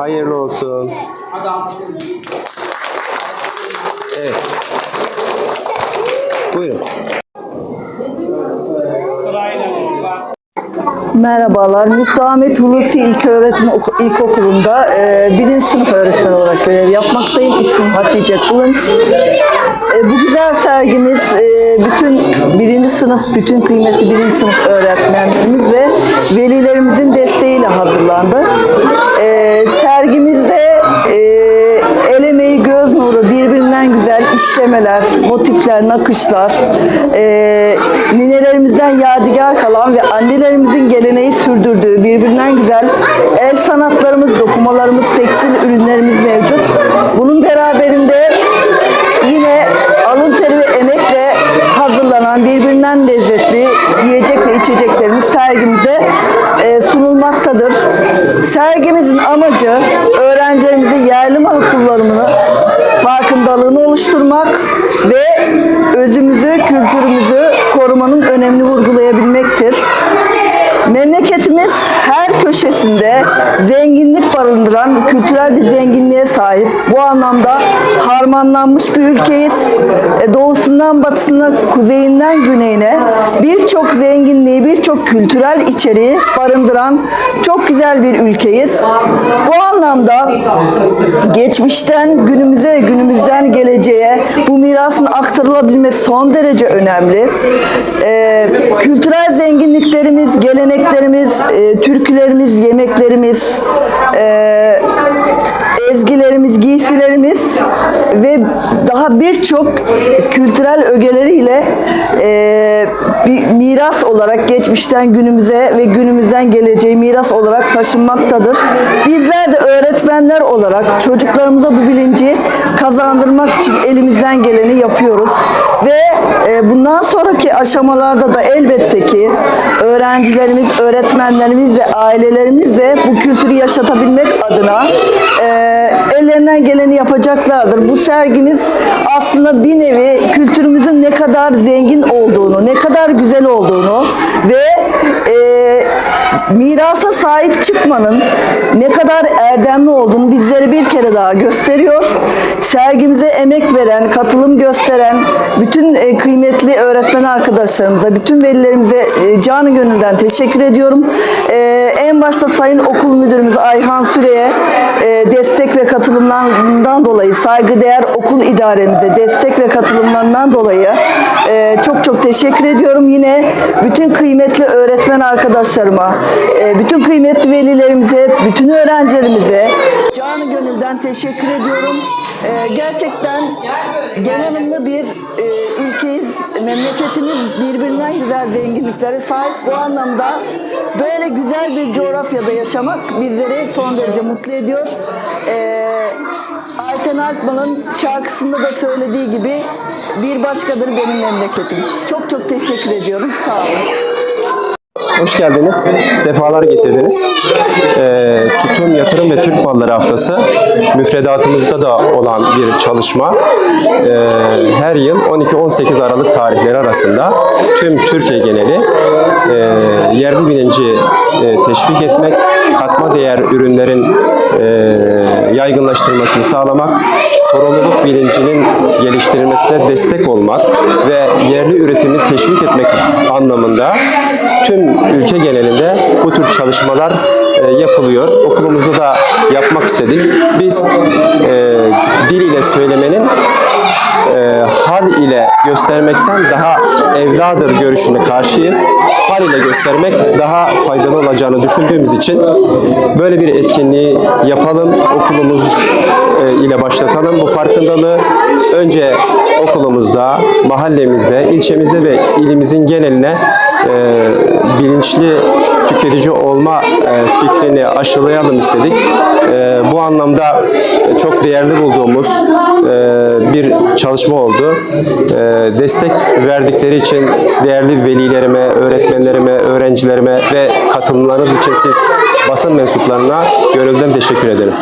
Hayırlı olsun. Evet. Buyurun. Merhabalar. Müftü Ahmet Hulusi İlköğretim Oku- İlkokulu'nda e, birinci sınıf öğretmeni olarak görev yapmaktayım. İsmim Hatice Kılınç. E, bu güzel sergimiz e, bütün birinci sınıf, bütün kıymetli birinci sınıf öğretmenlerimiz ve velilerimizin desteğiyle hazırlandı. E, sergimizde e, el emeği, göz nuru, birbirinden güzel işlemeler, motifler, nakışlar, e, ninelerimizden yadigar kalan ve annelerimizin geleneği sürdürdüğü birbirinden güzel el sanatlarımız, dokumalarımız, tekstil barındıran kültürel bir zenginliğe sahip. Bu anlamda harmanlanmış bir ülkeyiz. E, Doğusundan batısına, kuzeyinden güneyine birçok zenginliği, birçok kültürel içeriği barındıran çok güzel bir ülkeyiz. Bu anlamda geçmişten günümüze, günümüzden geleceğe bu mirasın aktarılabilmesi son derece önemli. Ee, kültürel zenginliklerimiz, geleneklerimiz, e, türkülerimiz, yemeklerimiz, e, ezgilerimiz, giysilerimiz ve daha birçok kültürel ögeleriyle bir miras olarak geçmişten günümüze ve günümüzden geleceğe miras olarak taşınmaktadır. Bizler de öğretmenler olarak çocuklarımıza bu bilinci kazandırmak için elimizden geleni yapıyoruz. Ve e, bundan sonraki aşamalarda da elbette ki öğrencilerimiz, öğretmenlerimiz ve ailelerimiz de bu kültürü yaşatabilmek adına e, ellerinden geleni yapacaklardır. Bu sergimiz aslında bir nevi kültürümüzün ne kadar zengin olduğunu, ne kadar güzel olduğunu ve e, mirasa sahip çıkmanın ne kadar erdemli olduğunu bizlere bir kere daha gösteriyor. Sergimize emek veren, katılım gösteren bütün e, kıymetli öğretmen arkadaşlarımıza, bütün velilerimize e, canı gönülden teşekkür ediyorum. E, en başta Sayın Okul Müdürümüz Ayhan Süre'ye destek ve katılımlarından dolayı, saygıdeğer okul idaremize destek ve katılımlarından dolayı e, çok çok teşekkür ediyorum. Yine bütün kıymetli öğretmen arkadaşlarıma, e, bütün kıymetli velilerimize, bütün öğrencilerimize canı gönülden teşekkür ediyorum. E, gerçekten donanımlı bir e, ülkeyiz. Memleketimiz birbirinden güzel zenginliklere sahip. Bu anlamda böyle güzel bir coğrafyada yaşamak bizleri son derece mutlu ediyor. E, Ayten Altman'ın şarkısında da söylediği gibi bir başkadır benim memleketim. Çok çok teşekkür ediyorum. Sağ olun. Hoş geldiniz. Sefalar getirdiniz. Ee, Tutum Yatırım ve Türk Malları Haftası müfredatımızda da olan bir çalışma. Ee, her yıl 12-18 Aralık tarihleri arasında tüm Türkiye geneli e, yerli bilinci e, teşvik etmek, katma değer ürünlerin e, yaygınlaştırılmasını sağlamak, sorumluluk bilincinin geliştirilmesine destek olmak ve yerli üretimi teşvik etmek anlamında tüm ülke genelinde bu tür çalışmalar e, yapılıyor. Okulumuzda da yapmak istedik. Biz e, dil ile söylemenin e, hal ile göstermekten daha evladır görüşüne karşıyız. Hal ile göstermek daha faydalı olacağını düşündüğümüz için böyle bir etkinliği yapalım. Okulumuz e, ile başlatalım bu farkındalığı. Önce okulumuzda, mahallemizde, ilçemizde ve ilimizin geneline e, bilinçli tüketici olma e, fikrini aşılayalım istedik. E, bu anlamda çok değerli bulduğumuz e, bir çalışma oldu. E, destek verdikleri için değerli velilerime, öğretmenlerime, öğrencilerime ve katılımlarınız için siz basın mensuplarına gönülden teşekkür ederim.